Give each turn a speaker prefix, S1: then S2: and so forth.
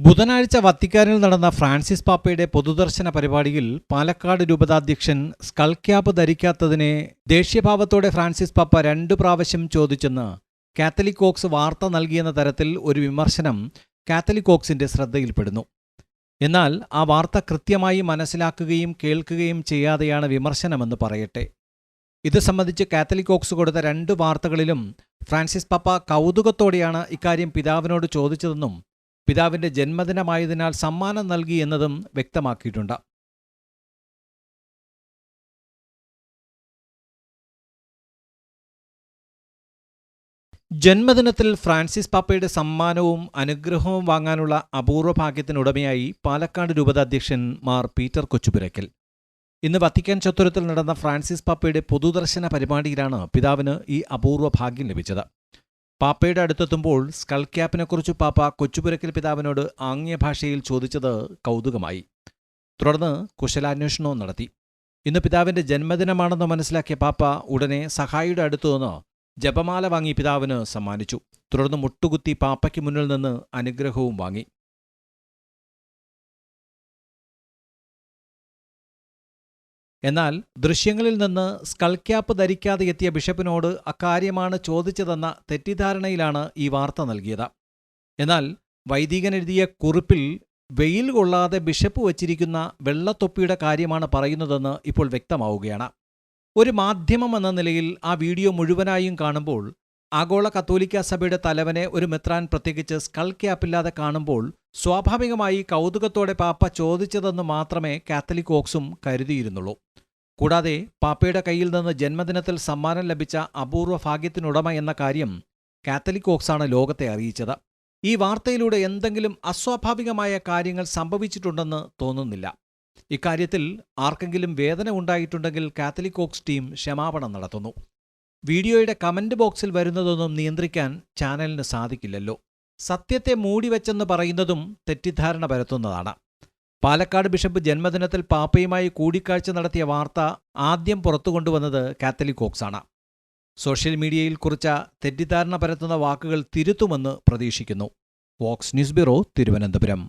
S1: ബുധനാഴ്ച വത്തിക്കാനിൽ നടന്ന ഫ്രാൻസിസ് പാപ്പയുടെ പൊതുദർശന പരിപാടിയിൽ പാലക്കാട് രൂപതാധ്യക്ഷൻ സ്കൾ ക്യാപ്പ് ധരിക്കാത്തതിനെ ദേഷ്യഭാവത്തോടെ ഫ്രാൻസിസ് പാപ്പ രണ്ടു പ്രാവശ്യം ചോദിച്ചെന്ന് കാത്തലിക്കോക്സ് വാർത്ത നൽകിയെന്ന തരത്തിൽ ഒരു വിമർശനം കാത്തലിക് ഓക്സിന്റെ ശ്രദ്ധയിൽപ്പെടുന്നു. എന്നാൽ ആ വാർത്ത കൃത്യമായി മനസ്സിലാക്കുകയും കേൾക്കുകയും ചെയ്യാതെയാണ് വിമർശനമെന്ന് പറയട്ടെ. ഇത് സംബന്ധിച്ച് കാത്തലിക്കോക്സ് കൊടുത്ത രണ്ട് വാർത്തകളിലും ഫ്രാൻസിസ് പാപ്പ കൗതുകത്തോടെയാണ് ഇക്കാര്യം പിതാവിനോട് ചോദിച്ചതെന്നും പിതാവിന്റെ ജന്മദിനമായതിനാൽ സമ്മാനം നൽകി എന്നതും വ്യക്തമാക്കിയിട്ടുണ്ട്. ജന്മദിനത്തിൽ ഫ്രാൻസിസ് പാപ്പയുടെ സമ്മാനവും അനുഗ്രഹവും വാങ്ങാനുള്ള അപൂർവ ഭാഗ്യത്തിനുടമയായി പാലക്കാട് രൂപതാധ്യക്ഷൻ മാർ പീറ്റർ കൊച്ചുപുരയ്ക്കൽ. ഇന്ന് വത്തിക്കാൻ ചത്തുരത്തിൽ നടന്ന ഫ്രാൻസിസ് പാപ്പയുടെ പൊതുദർശന പരിപാടിയിലാണ് പിതാവിന് ഈ അപൂർവ ഭാഗ്യം ലഭിച്ചത്. പാപ്പയുടെ അടുത്തെത്തുമ്പോൾ സ്കൾ ക്യാപ്പിനെക്കുറിച്ച് പാപ്പ കൊച്ചുപുരക്കൽ പിതാവിനോട് ആംഗ്യ ഭാഷയിൽ ചോദിച്ചത് കൗതുകമായി. തുടർന്ന് കുശലാന്വേഷണവും നടത്തി. ഇന്ന് പിതാവിന്റെ ജന്മദിനമാണെന്ന് മനസ്സിലാക്കിയ പാപ്പ ഉടനെ സഹായിയുടെ അടുത്തുനിന്ന് ജപമാല വാങ്ങി പിതാവിന് സമ്മാനിച്ചു. തുടർന്ന് മുട്ടുകുത്തി പാപ്പയ്ക്ക് മുന്നിൽ നിന്ന് അനുഗ്രഹവും വാങ്ങി. എന്നാൽ ദൃശ്യങ്ങളിൽ നിന്ന് സ്കൾ ക്യാപ്പ് ധരിക്കാതെ എത്തിയ ബിഷപ്പിനോട് അക്കാര്യമാണ് ചോദിച്ചതെന്ന തെറ്റിദ്ധാരണയിലാണ് ഈ വാർത്ത നൽകിയത്. എന്നാൽ വൈദികൻ എഴുതിയ കുറിപ്പിൽ വെയിൽ കൊള്ളാതെ ബിഷപ്പ് വച്ചിരിക്കുന്ന വെള്ളത്തൊപ്പിയുടെ കാര്യമാണ് പറയുന്നതെന്ന് ഇപ്പോൾ വ്യക്തമാവുകയാണ്. ഒരു മാധ്യമം എന്ന നിലയിൽ ആ വീഡിയോ മുഴുവനായും കാണുമ്പോൾ ആഗോള കത്തോലിക്ക സഭയുടെ തലവനെ ഒരു മെത്രാൻ പ്രത്യേകിച്ച് സ്കൾ ക്യാപ്പില്ലാതെ കാണുമ്പോൾ സ്വാഭാവികമായി കൗതുകത്തോടെ പാപ്പ ചോദിച്ചതെന്ന് മാത്രമേ കാത്തലിക് ഓക്സും കരുതിയിരുന്നുള്ളൂ. കൂടാതെ പാപ്പയുടെ കയ്യിൽ നിന്ന് ജന്മദിനത്തിൽ സമ്മാനം ലഭിച്ച അപൂർവ ഭാഗ്യത്തിനുടമ എന്ന കാര്യം കാത്തലിക് ഓക്സാണ് ലോകത്തെ അറിയിച്ചത്. ഈ വാർത്തയിലൂടെ എന്തെങ്കിലും അസ്വാഭാവികമായ കാര്യങ്ങൾ സംഭവിച്ചിട്ടുണ്ടെന്ന് തോന്നുന്നില്ല. ഇക്കാര്യത്തിൽ ആർക്കെങ്കിലും വേദന ഉണ്ടായിട്ടുണ്ടെങ്കിൽ കാത്തലിക് ഓക്സ് ടീം ക്ഷമാപണം നടത്തുന്നു. വീഡിയോയുടെ കമന്റ് ബോക്സിൽ വരുന്നതൊന്നും നിയന്ത്രിക്കാൻ ചാനലിന് സാധിക്കില്ലല്ലോ. സത്യത്തെ മൂടിവെച്ചെന്ന് പറയുന്നതും തെറ്റിദ്ധാരണ പരത്തുന്നതാണ്. പാലക്കാട് ബിഷപ്പ് ജന്മദിനത്തിൽ പാപ്പയുമായി കൂടിക്കാഴ്ച നടത്തിയ വാർത്ത ആദ്യം പുറത്തു കൊണ്ടുവന്നത് കാത്തലിക് ഓക്സാണ് സോഷ്യൽ മീഡിയയിൽ കുറിച്ച തെറ്റിദ്ധാരണ പരത്തുന്ന വാക്കുകൾ തിരുത്തുമെന്ന് പ്രതീക്ഷിക്കുന്നു. Vox News Bureau Thiruvananthapuram.